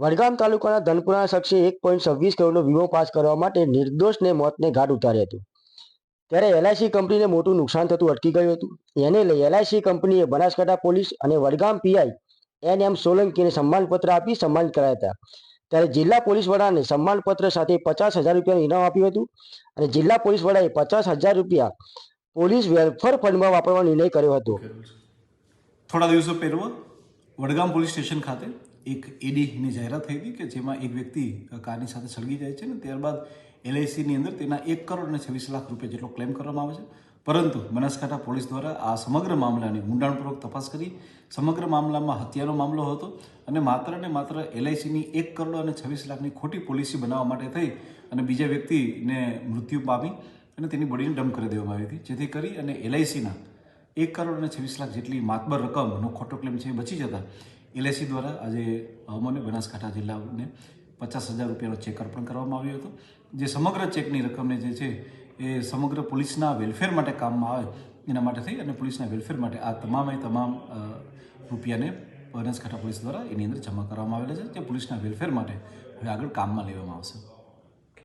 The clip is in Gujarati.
વડગામ તાલુકાના ધનપુરા શખ્સે એક પોઈન્ટ છવ્વીસ કરોડનો વીમો પાસ કરવા માટે નિર્દોષને મોતને ઘાટ ઉતાર્યું હતું. ત્યારે એલઆઈસી કંપનીને મોટું નુકસાન થતું અટકી ગયું હતું. એને લઈ એલઆઈસી કંપનીએ બનાસકાંઠા પોલીસ અને વડગામ પીઆઈ એન એમ સોલંકીને સન્માનપત્ર આપી સન્માનિત કરાયા હતા. ત્યારે જિલ્લા પોલીસ વડાને સન્માનપત્ર સાથે પચાસ હજાર રૂપિયાનું ઇનામ આપ્યું હતું અને જિલ્લા પોલીસ વડાએ પચાસ હજાર રૂપિયા પોલીસ વેલફેર ફંડમાં વાપરવાનો નિર્ણય કર્યો હતો. થોડા દિવસો પહેલા વડગામ પોલીસ સ્ટેશન ખાતે એક એડીની જાહેરાત થઈ હતી કે જેમાં એક વ્યક્તિ કારની સાથે સળગી જાય છે ને ત્યારબાદ એલઆઈસીની અંદર તેના એક કરોડ અને છવ્વીસ લાખ રૂપિયા જેટલો ક્લેમ કરવામાં આવે છે. પરંતુ બનાસકાંઠા પોલીસ દ્વારા આ સમગ્ર મામલાની ઊંડાણપૂર્વક તપાસ કરી. સમગ્ર મામલામાં હત્યાનો મામલો હતો અને માત્ર ને માત્ર એલઆઈસીની એક કરોડ અને છવ્વીસ લાખની ખોટી પોલિસી બનાવવા માટે થઈ અને બીજા વ્યક્તિને મૃત્યુ પામી અને તેની બોડીને ડમ્પ કરી દેવામાં આવી હતી. જેથી કરી અને એલઆઈસીના એક કરોડ અને છવ્વીસ લાખ જેટલી માતબર રકમનો ખોટો ક્લેમ છે બચી જતા એલઆઈસી દ્વારા આજે હવામાન બનાસકાંઠા જિલ્લાને પચાસ હજાર રૂપિયાનો ચેક અર્પણ કરવામાં આવ્યો હતો. જે સમગ્ર ચેકની રકમને જે છે એ સમગ્ર પોલીસના વેલફેર માટે કામમાં આવે એના માટે થઈ અને પોલીસના વેલફેર માટે આ તમામે તમામ રૂપિયાને બનાસકાંઠા પોલીસ દ્વારા એની અંદર જમા કરવામાં આવેલા છે. જે પોલીસના વેલફેર માટે હવે આગળ કામમાં લેવામાં આવશે.